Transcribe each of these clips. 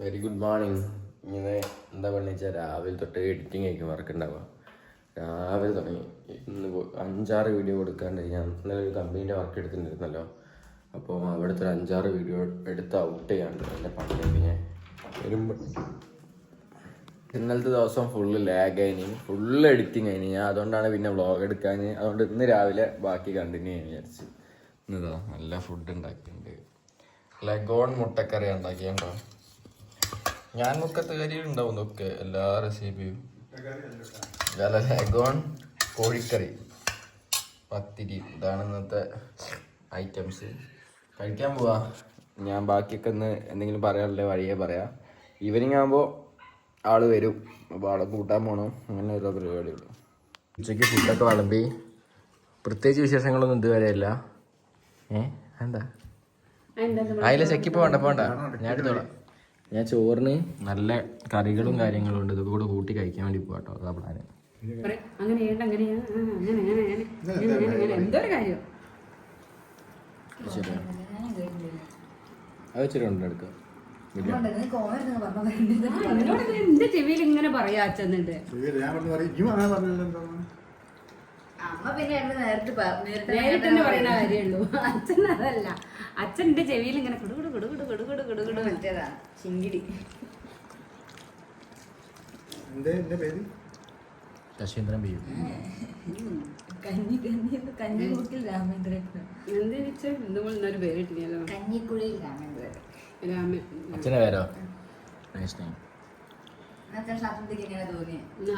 Very good morning ഇങ്ങനെ എന്താ പറഞ്ഞു വെച്ചാൽ രാവിലെ തൊട്ട് എഡിറ്റിംഗ് ആയിരിക്കും വർക്ക് ഉണ്ടാവുക രാവിലെ തുടങ്ങി. ഇന്ന് അഞ്ചാറ് വീഡിയോ കൊടുക്കാണ്ട് ഞാൻ ഇന്നലെ ഒരു കമ്പനീന്റെ വർക്ക് എടുത്തിട്ടുണ്ടായിരുന്നല്ലോ. അപ്പോൾ അവിടുത്തെ ഒരു അഞ്ചാറ് വീഡിയോ എടുത്ത് ഔട്ട് ചെയ്യാണ്ട് എന്റെ പണിയിലേക്ക് ഞാൻ വരുമ്പോൾ ഇന്നലത്തെ ദിവസം ഫുള്ള് ലാഗ് ആയിനി. ഫുള്ള് എഡിറ്റിംഗ് ആയിനി. ഞാൻ അതുകൊണ്ടാണ് പിന്നെ വ്ളോഗ് എടുക്കാൻ അതുകൊണ്ട് ഇന്ന് രാവിലെ ബാക്കി കണ്ടിന്യൂ ചെയ്യാൻ വിചാരിച്ചു. ഇന്നിതാ നല്ല ഫുഡ് ഉണ്ടാക്കിയിട്ടുണ്ട് ലഗോൺ മുട്ടക്കറി ഉണ്ടാക്കിയുണ്ടോ ഞാൻ മുക്കത്ത് കരി ഉണ്ടാവും ഒക്കെ എല്ലാ റെസിപ്പിയും ലഗോൺ കോഴിക്കറി. പത്തിരി. ഇതാണ് ഇന്നത്തെ ഐറ്റംസ് കഴിക്കാൻ പോവാ. ഞാൻ ബാക്കിയൊക്കെ ഒന്ന് എന്തെങ്കിലും പറയാനുള്ള വഴിയേ പറയാം. ഈവനിങ് ആകുമ്പോൾ ആൾ വരും. അപ്പോൾ ആളെ കൂട്ടാൻ പോകണം അങ്ങനെ ഓരോ പരിപാടിയുള്ളൂ ഉച്ചയ്ക്ക് ഫുഡൊക്കെ വിളമ്പി. പ്രത്യേകിച്ച് വിശേഷങ്ങളൊന്നും ഇതുവരെ ഇല്ല. ഏ? എന്താ അതിലെ ചെക്കി പോകണ്ട പോണ്ട ഞാൻ എടുത്തോളാം. ഞാൻ ചോറിന് നല്ല കറികളും കാര്യങ്ങളും ഉണ്ട് ഇതൊക്കെ കൂടെ കൂട്ടി കഴിക്കാൻ വേണ്ടി പോകാട്ടോ അതാ പ്ലാന് അത് ഇച്ചിരി ഉണ്ട് എടുക്കാം? ചെവിയിൽ ഇങ്ങനെ പറയാ അച്ഛന്നിട്ട് അമ്മ പിന്നെ നേരിട്ട് നേരിട്ട് തന്നെ പറയുന്ന കാര്യമുള്ളൂ അച്ഛൻ അതല്ല. അച്ഛന്റെ ചെവിയിൽ ഇങ്ങനെ കുടുകുടു കുടുകുടു കുടുകുടു കുടുകുടു. മറ്റേതാണ് ചിങ്കിടി. ശശീന്ദ്രൻ ബിയു കഞ്ഞി കഞ്ഞി കഞ്ഞി കൂട്ടിൽ രാമേന്ദ്രൻ. എന്താ വെച്ചാൽ നമ്മൾ ഇന്നൊരു പേരിട്ടില്ലല്ലോ കഞ്ഞിക്കുഴിയിൽ രാമേന്ദ്രൻ. രാമൻ അച്ഛനെ പേരോ? നൈസ് നെയിം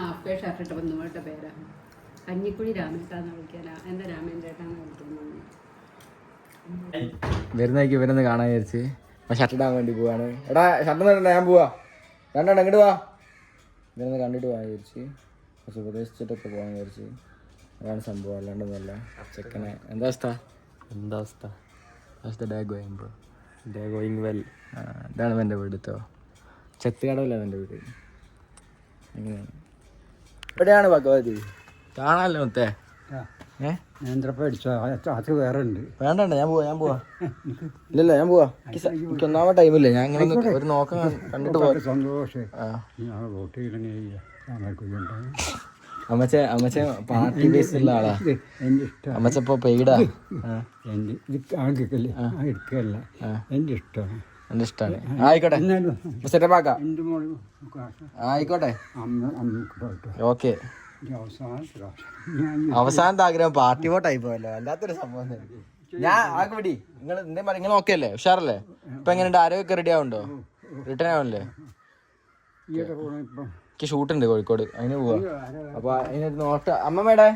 ഹാഫ് ഷർട്ട് ഇട്ട ബന്ധുമായിട്ട പേരാ. കഞ്ഞിക്കുഴി രാമേട്ടാന്ന് വിളിക്കാനാ എന്താ രാമേന്ദ്രേട്ടാന്ന് വിളിക്കുന്നത് വരുന്നേക്ക് ഇവരൊന്ന് കാണാൻ വിചാരിച്ച്. അപ്പൊ ഷർട്ട് ഇടാൻ വേണ്ടി പോവാണ്. എടാ ഷർട്ട് ഇടണ്ട ഞാൻ പോവാ. രണ്ടാണ് എങ്ങോട്ട് പോവാ ഇവരൊന്ന് കണ്ടിട്ട് പോകാൻ വിചാരിച്ച്. കുറച്ച് ഉപദേശിച്ചിട്ടൊക്കെ പോകാൻ വിചാരിച്ച്. അതാണ് സംഭവം അല്ലാണ്ടൊന്നുമല്ല. ചെക്കനെ. എന്താ അവസ്ഥ? എന്താ അവസ്ഥ? അവസ്ഥ day going bro day going well ഇതാണ് എന്റെ വീട് കേട്ടോ കടവല്ല എന്റെ വീട്? എങ്ങനെയാണ് എവിടെയാണ് ഭഗവതി? കാണാമല്ലോ മുത്തേ. അടിച്ചോ അത് വേറെ ഉണ്ട് വേണ്ട വേണ്ട, ഞാൻ പോവാ ഞാൻ പോവാ. ഇല്ലല്ല ഞാൻ പോവാ. എനിക്ക് ഒന്നാമത്തെ ടൈമില്ല ഞാൻ ഇങ്ങനെ ഒന്ന് ഒരു നോക്കം കണ്ട്- കണ്ടിട്ട് പോവാ. സന്തോഷം. ഞാൻ വോട്ട് ചെയ്യണമെങ്കിൽ ഞങ്ങൾക്കുണ്ടാവും അമ്മച്ച അമ്മച്ച പാർട്ടി ബേസ് ഉള്ള ആളാ. ഇഷ്ടമാണ് അമ്മച്ച ഇപ്പൊ പെയ്ഡാ? എന്റെ ഇത് എടുക്കല്ല എന്റെ ഇഷ്ടമാണ്. ആയിക്കോട്ടെ. ആയിക്കോട്ടെ. ഓക്കെ. അവസാനത്തെ ആഗ്രഹം പാർട്ടി വോട്ടായി പോയല്ലോ അല്ലാത്തൊരു സംഭവം തന്നെ. ഞാൻ ആകെ പിടി. നിങ്ങൾ എന്തേ പറ നിങ്ങൾ ഓക്കെ അല്ലേ ഉഷാറല്ലേ? ഇപ്പൊ എങ്ങനെയുണ്ട്? ആരോഗ്യമൊക്കെ റെഡി ആവുണ്ടോ റിട്ടേൺ ഇപ്പം എനിക്ക് ഷൂട്ട് ഉണ്ട് കോഴിക്കോട്. അതിന് പോവാ. അപ്പൊ അതിനൊരു നോട്ട അമ്മമ്മയുടെ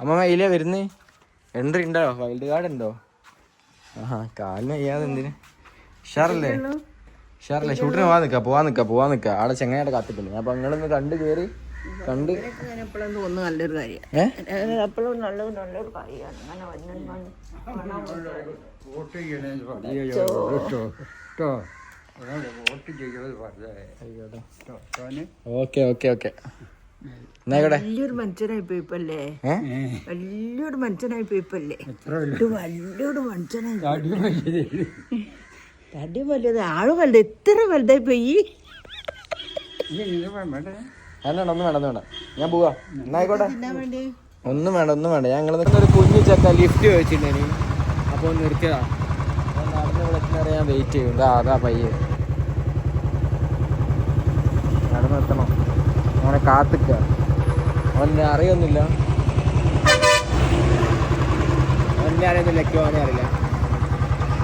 അമ്മമ്മ ഇതിലേ വരുന്നേ? എൻട്രി ഉണ്ടോ? വൈൽഡ് കാർഡ് ഉണ്ടോ? ആഹാ കാലിന് വയ്യാതെ എന്തിന്? ഉഷാറല്ലേ? ഉഷാറല്ലേ? ഷൂട്ടിന് പോവാൻ നിക്കാ പോവാൻ നിക്കാ പോവാൻ നിക്കാ. ആടെ ചെങ്ങനായിട്ട് കാത്തിട്ടില്ല അപ്പൊ നിങ്ങളൊന്ന് കണ്ടു കേറി. കണ്ട്? എപ്പോഴും തോന്നുന്നു നല്ലൊരു കാര്യം. ഏ? എപ്പോഴും നല്ലത് നല്ലൊരു കാര്യമാണ് അങ്ങനെ ഓക്കെ ഓക്കെ ഓക്കെ. വലിയൊരു മനുഷ്യനായി പോയിപ്പല്ലേ വലിയൊരു മനുഷ്യനായി പോയിപ്പല്ലേ വലിയൊരു മനുഷ്യനായി തടി വലുത് ആൾ വലുത് എത്ര വലുതായി പോയി? വേണ്ട ഒന്നും വേണ്ട ഒന്നും വേണ്ട. ഞാൻ പോവാ. എന്നായിക്കോട്ടെ ഒന്നും വേണ്ട ഒന്നും വേണ്ട. ഞങ്ങൾ ഒരു കുഞ്ഞു ചക്ക ലിഫ്റ്റ് ചോദിച്ചിട്ടുണ്ടെനി അപ്പോൾ നിർത്തിയതാ. നടന്ന് വിളിക്കുന്നവരെ ഞാൻ വെയിറ്റ് ചെയ്യും. ഇതാ അതാ പയ്യെ. നടന്ന് അവനെ കാത്തിക്ക. അവനെ അറിയൊന്നുമില്ല. അവനെ അറിയുന്നില്ല അവനെ അറിയില്ല.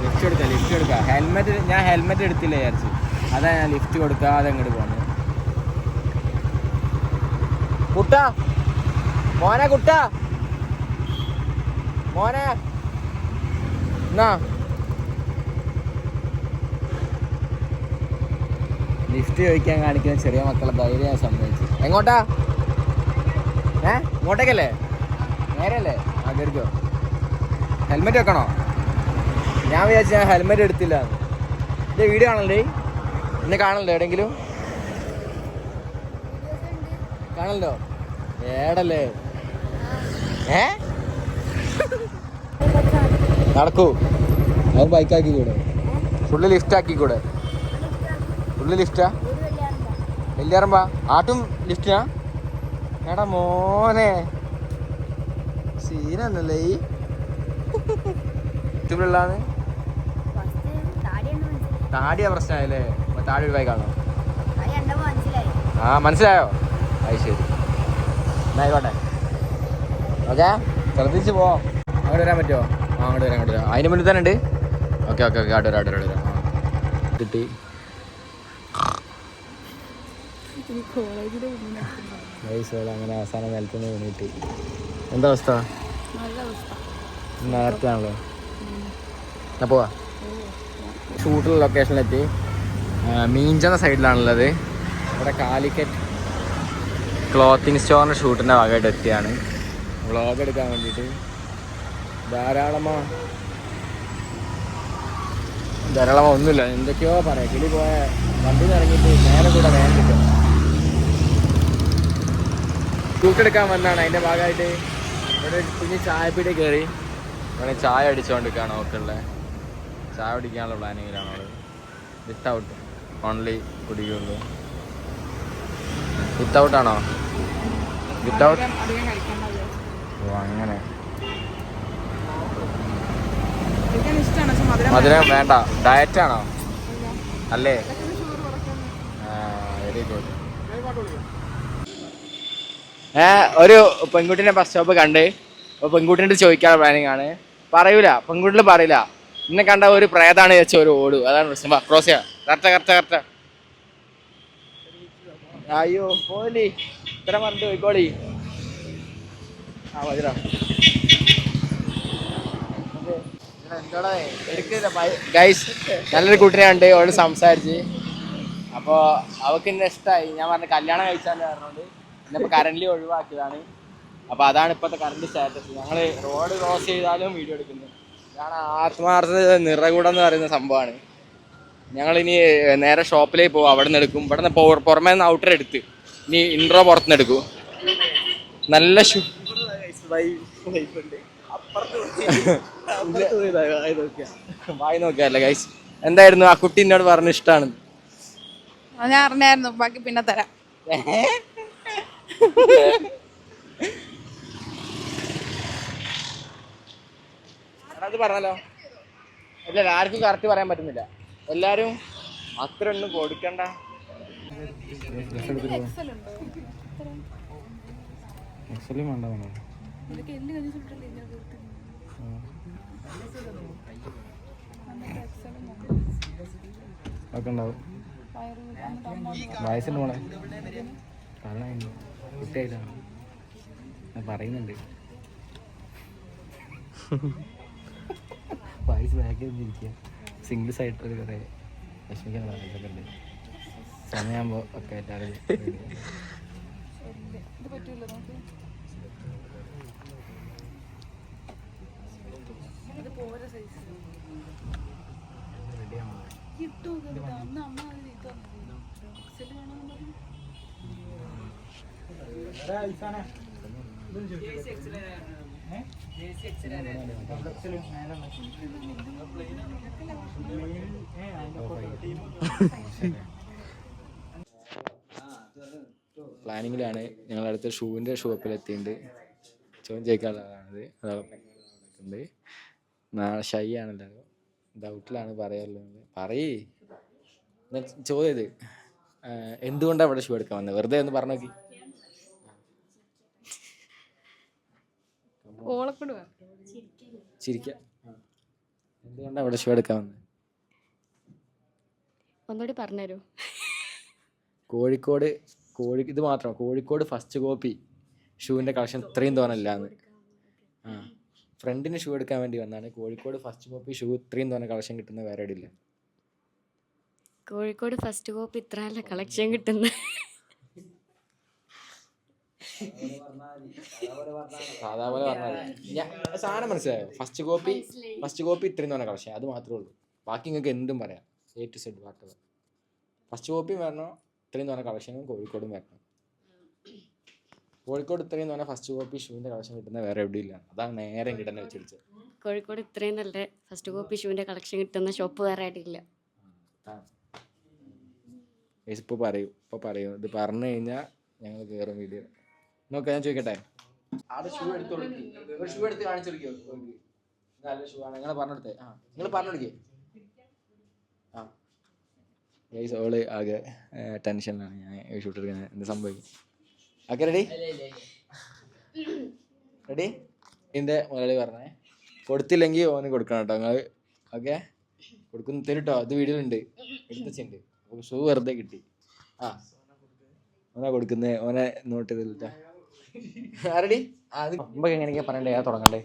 ലിഫ്റ്റ് എടുക്കാം ലിഫ്റ്റ് എടുക്കാം. ഹെൽമെറ്റ് ഞാൻ ഹെൽമെറ്റ് എടുത്തില്ല വിചാരിച്ചു. അതാ ഞാൻ ലിഫ്റ്റ് കൊടുക്കാതെ അങ്ങോട്ട് പോകുന്നത് കുട്ട. മോനെ കുട്ട. മോനെ. എന്നാ? ലിഫ്റ്റ് ചോദിക്കാൻ കാണിക്കുന്ന ചെറിയ മക്കളെ ധൈര്യം സമ്മതിച്ചു. എങ്ങോട്ടാ? ഏ? ഇങ്ങോട്ടേക്കല്ലേ? നേരെയല്ലേ? ആ ഹെൽമെറ്റ് വെക്കണോ? ഞാൻ വിചാരിച്ചു ഞാൻ ഹെൽമെറ്റ് എടുത്തില്ല ഇത് വീഡിയോ കാണണ്ടേ? എന്നെ കാണണ്ടേ എവിടെയെങ്കിലും? കാണല്ലോ ഏടല്ലേ? ഏ? നടക്കൂ. അത് ബൈക്ക് ആക്കിക്കൂടെ ഫുള്ള് ലിഫ്റ്റ് ആക്കിക്കൂടെ ഫുള്ള് ലിഫ്റ്റാ? വലിയാറമ്പാ? ആട്ടും ലിഫ്റ്റിനാ എടാ മോനെ. സീനല്ലേ ഈ. യൂട്യൂബിലുള്ളതാണ് താടിയാ പ്രശ്നമായല്ലേ? താടി ഒഴിവായി കാണോ ആ മനസ്സിലായോ? അത് ശരി. എന്നാ ആയിക്കോട്ടെ. ഓക്കെ? ശ്രദ്ധിച്ച് പോ. അങ്ങോട്ട് വരാൻ പറ്റുമോ? ആ അങ്ങോട്ട് വരാം അങ്ങോട്ട് വരാം. അതിന് മുന്നിൽ തന്നെ ഉണ്ട്? ഓക്കെ ഓക്കെ ഓക്കെ അവിടെ വരാം അവിടെ വരാം. കിട്ടി. അങ്ങനെ അവസാനം നിലത്തുനിന്ന് കിട്ടി എന്താ അവസ്ഥ? നേരത്തെയാണല്ലോ. എന്നാ പോവാ. ഷൂട്ടുള്ള ലൊക്കേഷനിലെത്തി മീഞ്ചെന്ന സൈഡിലാണുള്ളത് ഇവിടെ കാലിക്കറ്റ് ക്ലോത്തിങ് സ്റ്റോറിന്റെ ഷൂട്ടിന്റെ ഭാഗമായിട്ട് എത്തിയാണ്. വ്ളോഗ് എടുക്കാൻ വേണ്ടിയിട്ട്. ധാരാളമാ. ധാരാളമാ ഒന്നുമില്ല. എന്തൊക്കെയോ പറയാം. കിളി പോയ വണ്ടി ഇറങ്ങിയിട്ട് നേരെ കൂടെ വേഗം കിട്ടും. ഷൂട്ട് എടുക്കാൻ വന്നാണ് അതിന്റെ ഭാഗമായിട്ട്. ഇവിടെ കുഞ്ഞ് ചായപ്പിടി കയറി. ഇവിടെ ചായ അടിച്ചുകൊണ്ടിരിക്കുകയാണ് ഓക്കുള്ളത് ചായ കുടിക്കാനുള്ള പ്ലാനിങ്ങിലാണ് അവിടെ വിത്തൗട്ട് ഓൺലി കുടിക്കുള്ളൂ. വിത്തൗട്ട് ആണോ? വിത്തൗട്ട് ഓ അങ്ങനെ. മധുരം വേണ്ട. ഡയറ്റ് ആണോ? അല്ലേ? വെരി ഗുഡ് ഏ ഒരു പെൺകുട്ടീനെ ബസ് സ്റ്റോപ്പ് കണ്ട്. അപ്പോൾ പെൺകുട്ടീന്റെ ചോദിക്കാൻ പ്ലാനിങ് ആണ്. പറയൂല പെൺകുട്ടികൾ പറയില്ല. എന്നെ കണ്ട ഒരു പ്രേതാണ് ചോദിച്ചാൽ ഒരു ഓടും. അതാണ് പ്രശ്നം. ക്രോസ് ചെയ്യാം. Correct correct correct. അയ്യോ പോലി ഇത്ര മറന്നു പോയിക്കോളി. ആ മതിരാ ഗൈസ് നല്ലൊരു കുട്ടീനെ ഉണ്ട് അവൾ സംസാരിച്ച്. അപ്പോൾ അവൾക്ക് എന്നെ ഇഷ്ടമായി ഞാൻ പറഞ്ഞ കല്യാണം കഴിച്ചാന്ന് പറഞ്ഞോണ്ട് എന്നെ കറന്റ് ഒഴിവാക്കിയതാണ്. അപ്പോൾ അതാണ് ഇപ്പോഴത്തെ കറണ്ട് സ്റ്റാറ്റസ് ഞങ്ങൾ റോഡ് ക്രോസ് ചെയ്താലും വീഡിയോ എടുക്കുന്നു. ഇതാണ് ആത്മാർത്ഥ നിറകൂടം എന്ന് പറയുന്ന സംഭവമാണ്. ഞങ്ങളിനി നേരെ ഷോപ്പിലേക്ക് പോകും അവിടെ നിന്ന് എടുക്കും. ഇവിടെ നിന്ന് പുറമേ നിന്ന് ഔട്ടർ എടുത്ത്. ഇനി ഇൻട്രോ പുറത്തുനിന്ന് എടുക്കും. നല്ല ഷൂ വായി നോക്കിയല്ലേ ഗൈസ് എന്തായിരുന്നു? ആ കുട്ടി എന്നോട് പറഞ്ഞ ഇഷ്ടമാണ് ഞാൻ അറിഞ്ഞായിരുന്നു. ബാക്കി പിന്നെ തരാം. അത് പറഞ്ഞല്ലോ. ഇല്ല ആർക്കും കറക്റ്റ് പറയാൻ പറ്റുന്നില്ല. എല്ലാരും അത്ര ഒന്നും കൊടുക്കണ്ട. മോളെ. പറഞ്ഞ കുട്ടിയായിട്ടാണ്. ഞാൻ പറയുന്നുണ്ട്. വയസ്സ് ബാക്കിൽ ഇരിക്കുക സിംഗിൾ ആയിട്ട് കുറേ വിഷമിക്കാൻ പറയുന്നതൊക്കെ ഉണ്ട്. സമയമാകുമ്പോൾ ഒക്കെ എല്ലാവരും പ്ലാനിങ്ങിലാണ് ഞങ്ങൾ അടുത്ത ഷൂവിന്റെ ഷോപ്പിൽ എത്തിയിട്ടുണ്ട് ചോദ്യം ചോദിക്കാനുള്ളതാണത് നടക്കുന്നുണ്ട്. നാളെ ഷൈ ആണല്ലോ ഡൗട്ടിലാണ് പറയാറുള്ളത് പറയേ. എന്നാ ചോദ്യം ഇത്. എന്തുകൊണ്ടാണ് അവിടെ ഷൂ എടുക്കാൻ വന്നത് വെറുതെ ഒന്ന് പറഞ്ഞു നോക്കി ഓളക്കൂട് ചിരിക്ക. എന്തുകൊണ്ടാണ് അവിടെ ഷൂ എടുക്കാൻ വന്നത് ഒന്നുകൂടി പറഞ്ഞുതരൂ കോഴിക്കോട് കോഴി ഇത് മാത്രം. കോഴിക്കോട് ഫസ്റ്റ് കോപ്പി ഷൂവിന്റെ കളക്ഷൻ ഇത്രയും തോന്നല്ലാന്ന് ആ. ഫ്രണ്ടിന് ഷൂ എടുക്കാൻ വേണ്ടി വന്നാണ്. കോഴിക്കോട് ഫസ്റ്റ് കോപ്പി ഷൂ ഇത്രയും തോന്നെ കളക്ഷൻ കിട്ടുന്ന വേറെ ഇടില്ല കോഴിക്കോട് ഫസ്റ്റ് കോപ്പി ഇത്ര കളക്ഷൻ കിട്ടുന്ന സാധാ പോലെ പറഞ്ഞാൽ ഞാൻ സാധനം മനസ്സിലായോ? ഫസ്റ്റ് കോപ്പി ഫസ്റ്റ് കോപ്പി ഇത്രയും പറഞ്ഞ കളക്ഷൻ അത് മാത്രമേ ഉള്ളൂ. ബാക്കി നിങ്ങൾക്ക് എന്തും പറയാം. A to Z water first കോപ്പിയും വരണം ഇത്രയും പറഞ്ഞ കളക്ഷനും കോഴിക്കോടും വരണം. കോഴിക്കോട് ഇത്രയും പറഞ്ഞാൽ ഫസ്റ്റ് കോപ്പി ഷൂവിന്റെ കളക്ഷൻ കിട്ടുന്ന വേറെ എവിടെ ഇല്ല. അതാണ് നേരെ കിട്ടുന്ന വെച്ചിടിച്ച്. കോഴിക്കോട് ഇത്രയും നല്ല ഫസ്റ്റ് കോപ്പി ഷൂവിന്റെ കളക്ഷൻ കിട്ടുന്ന ഷോപ്പ് വേറെ ആയിട്ടില്ല ഇപ്പോൾ പറയൂ. ഇപ്പോൾ പറയും. ഇത് പറഞ്ഞു കഴിഞ്ഞാൽ ഞങ്ങൾ കയറും വീഡിയോ നോക്കാം ഞാൻ ചോദിക്കട്ടെ? ആടെ ഷൂ എടുത്തു കൊടുക്ക് ഷൂ എടുത്ത് കാണിച്ചു കൊടുക്കോ. നല്ല ഷൂ ആണ്. നിങ്ങൾ പറഞ്ഞെടുത്തേ ആ നിങ്ങൾ പറഞ്ഞു കൊടുക്കേ. ആ. ഗൈസ് ഓൾ ആകെ ടെൻഷനിലാണ്. ഞാൻ ഷൂട്ട് എടുക്കുന്നത് എന്ത് സംഭവിക്കും? ഓക്കെ റെഡി റെഡി ഇതിന്റെ മുതലാളി പറഞ്ഞേ. കൊടുത്തില്ലെങ്കിൽ ഓന് കൊടുക്കണം കേട്ടോ നിങ്ങൾ ഓക്കെ? കൊടുക്കുന്നു തരുട്ടോ ഇത് വീഡിയോയിലുണ്ട്. എടുത്തുണ്ട് അപ്പോൾ ഷൂ വെറുതെ കിട്ടി. ആ. ഓനാ കൊടുക്കുന്നേ. ഓനെ നോട്ട് ചെയ്തില്ല ആരടി? എങ്ങനെയൊക്കെയാ പറയണ്ടേ ഞാൻ തുടങ്ങണ്ടേ?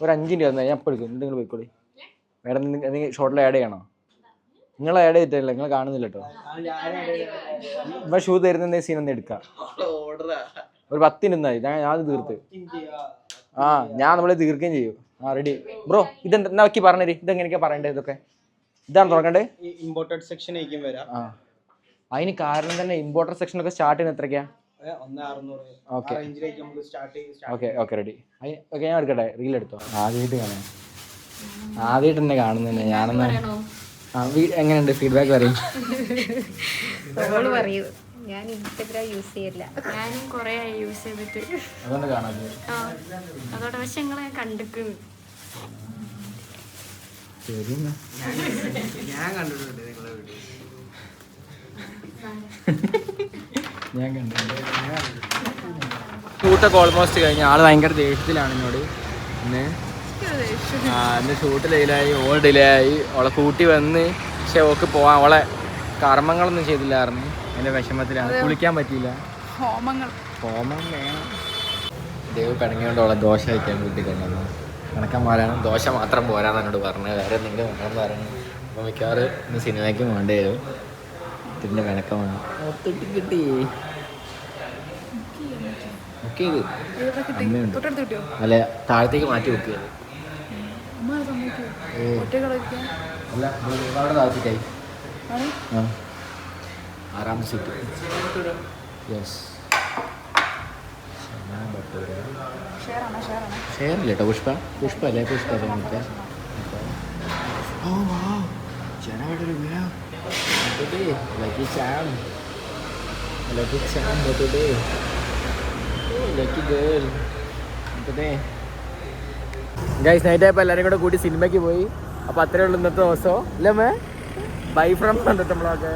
ഒരു അഞ്ചിന്റെ വന്നാൽ ഞാൻ ഇപ്പോൾ എടുക്കും എന്നിട്ട് നിങ്ങൾ പോയിക്കോളി. മേഡം എന്തെങ്കിലും ഷോർട്ടിൽ ആഡ് ചെയ്യണോ? നിങ്ങൾ ആഡ് ചെയ്തിട്ടില്ല നിങ്ങൾ കാണുന്നില്ല കേട്ടോ. ഇപ്പൊ ഷൂ തരുന്ന സീൻ ഒന്ന് എടുക്കാം. ഒരു പത്തിന് എന്നായി ഞാൻ ഞാൻ തീർത്ത്. ആ ഞാൻ നമ്മളെ തീർക്കുകയും ചെയ്യും. ആ റെഡി ബ്രോ ഇതെന്താ എന്നാ നോക്കി പറഞ്ഞേരി. ഇതെങ്ങനെയൊക്കെ പറയണ്ടേ ഇതൊക്കെ? ഇതാണ് തുടങ്ങണ്ടേ? ഇമ്പോർട്ടഡ് സെക്ഷൻ ആയിരിക്കും വരാം. ആ. അതിന് കാരണം തന്നെ ഇമ്പോർട്ടർ സെക്ഷനൊക്കെ സ്റ്റാർട്ട് ചെയ്യുന്ന എത്രയ്ക്കാ ഓക്കെ. ഓക്കെ റെഡി ഓക്കെ ഞാൻ എടുക്കട്ടെ? റീൽ എടുത്തോ? ആദ്യമായിട്ട് കാണാൻ ആദ്യമായിട്ട് തന്നെ കാണുന്നതന്നെ ഞാനെന്ന് ആ വീ- എങ്ങനെയുണ്ട്? ഫീഡ്ബാക്ക് പറയും. പറയൂ. ഞാൻ ഇൻസ്റ്റഗ്രാം യൂസ് ചെയ്യില്ല. ഞാനും കുറേ ആയി യൂസ് ചെയ്തിട്ട്. അതോടെ പക്ഷെ നിങ്ങളെ കണ്ടിക്കുന്നു ഞാൻ കണ്ടിട്ടുണ്ട് നിങ്ങളെ വീഡിയോ. ഞാൻ കണ്ടിട്ടുണ്ട്. ഷൂട്ടൊക്കെ ഓൾമോസ്റ്റ് കഴിഞ്ഞ. ആൾ ഭയങ്കര ദേഷ്യത്തിലാണ് എന്നോട്. ഇന്ന്. ആ എന്റെ ഷൂട്ട് ഡിലേ ഓൾ ഡിലേ ആയി ഓളെ കൂട്ടി വന്ന്. പക്ഷെ ഓക്ക് പോവാൻ ഓളെ കർമ്മങ്ങളൊന്നും ചെയ്തില്ലായിരുന്നു. എന്റെ വിഷമത്തിലാണ്. കുളിക്കാൻ പറ്റിയില്ല. ഹോമങ്ങൾ. ഹോമം വേണം. ദൈവം പിണങ്ങിയോണ്ട് ഓളെ ദോശ വയ്ക്കാൻ കൂട്ടി കൊണ്ടുവന്നു. കണക്കന്മാരാണ്. ദോശ മാത്രം പോരാന്ന് എന്നോട് പറഞ്ഞത്. വേറെ എന്തെങ്കിലും വേണമെന്ന് പറഞ്ഞു. അപ്പോൾ മിക്കവാറും ഇന്ന് സിനിമയ്ക്ക് വേണ്ടി വരും. ഇതിന്റെ വിളക്കം വേണം കിട്ടി. തൊട്ടടുത്ത് കിട്ടിയോ? അല്ല താഴത്തേക്ക് മാറ്റി ഒറ്റ കളിക്കാൻ അല്ല അവിടെ താഴ്ത്തിട്ടായി ആറാം സീറ്റ് യെസ് ഷെയറാണോ ഷെയറില്ല കേട്ടോ പുഷ്പ. പുഷ്പ അല്ലേ പുഷ്പ സമയത്ത് ഓ വാ. ജനവിടെ വീഴാം ലക്കി ചാം ലക്കി ചാം ബോട്ടുടേ ഓ ലക്കി ഗേൾ ഗൈസ് നൈറ്റ് ആയപ്പോൾ എല്ലാവരും കൂടെ കൂടി സിനിമയ്ക്ക് പോയി. അപ്പോൾ അത്രയേ ഉള്ളൂ ഇന്നത്തെ ദിവസം. അല്ലേ മേ ബൈ ഫ്രം കണ്ടിട്ട് നമ്മളൊക്കെ